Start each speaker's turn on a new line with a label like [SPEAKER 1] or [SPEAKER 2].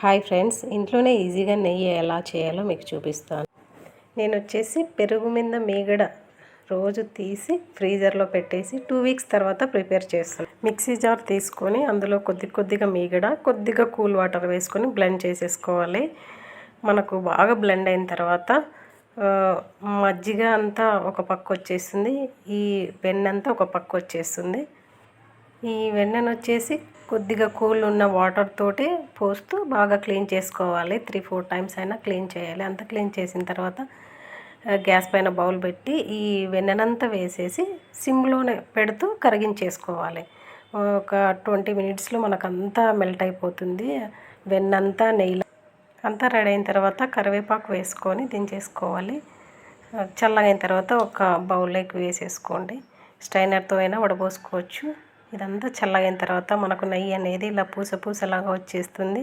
[SPEAKER 1] Hi friends ఇంట్లోనే ఈజీగా నెయ్యి ఎలా చేయాలో మీకు చూపిస్తాను. నేను వచ్చేసి పెరుగు మీద మీగడ రోజు తీసి ఫ్రీజర్లో పెట్టేసి టూ వీక్స్ తర్వాత ప్రిపేర్ చేస్తాను. మిక్సీ జార్ తీసుకొని అందులో కొద్ది కొద్దిగా మీగడ కొద్దిగా కూల్ వాటర్ వేసుకొని బ్లెండ్ చేసేసుకోవాలి. మనకు బాగా బ్లెండ్ అయిన తర్వాత మజ్జిగ అంతా ఒక పక్క వచ్చేస్తుంది ఈ వెన్న అంతా ఒక పక్క వచ్చేస్తుంది. ఈ వెన్నను వచ్చేసి కొద్దిగా కూల్ ఉన్న వాటర్ తోటి పోస్తూ బాగా క్లీన్ చేసుకోవాలి. త్రీ ఫోర్ టైమ్స్ అయినా క్లీన్ చేయాలి. అంత క్లీన్ చేసిన తర్వాత గ్యాస్ పైన బౌల్ పెట్టి ఈ వెన్ననంతా వేసేసి సిమ్లోనే పెడుతూ కరిగించేసుకోవాలి. ఒక ట్వంటీ మినిట్స్లో మనకంతా మెల్ట్ అయిపోతుంది. వెన్నంతా నెయ్యి అంతా రెడీ అయిన తర్వాత కరివేపాకు వేసుకొని దించేసుకోవాలి. చల్లగైన తర్వాత ఒక బౌల్లోకి వేసేసుకోండి. స్టైనర్తో అయినా వడపోసుకోవచ్చు ఇదంతా చల్లగైన తర్వాత మనకు నెయ్యి అనేది ఇలా పూస పూసలాగా వచ్చేస్తుంది.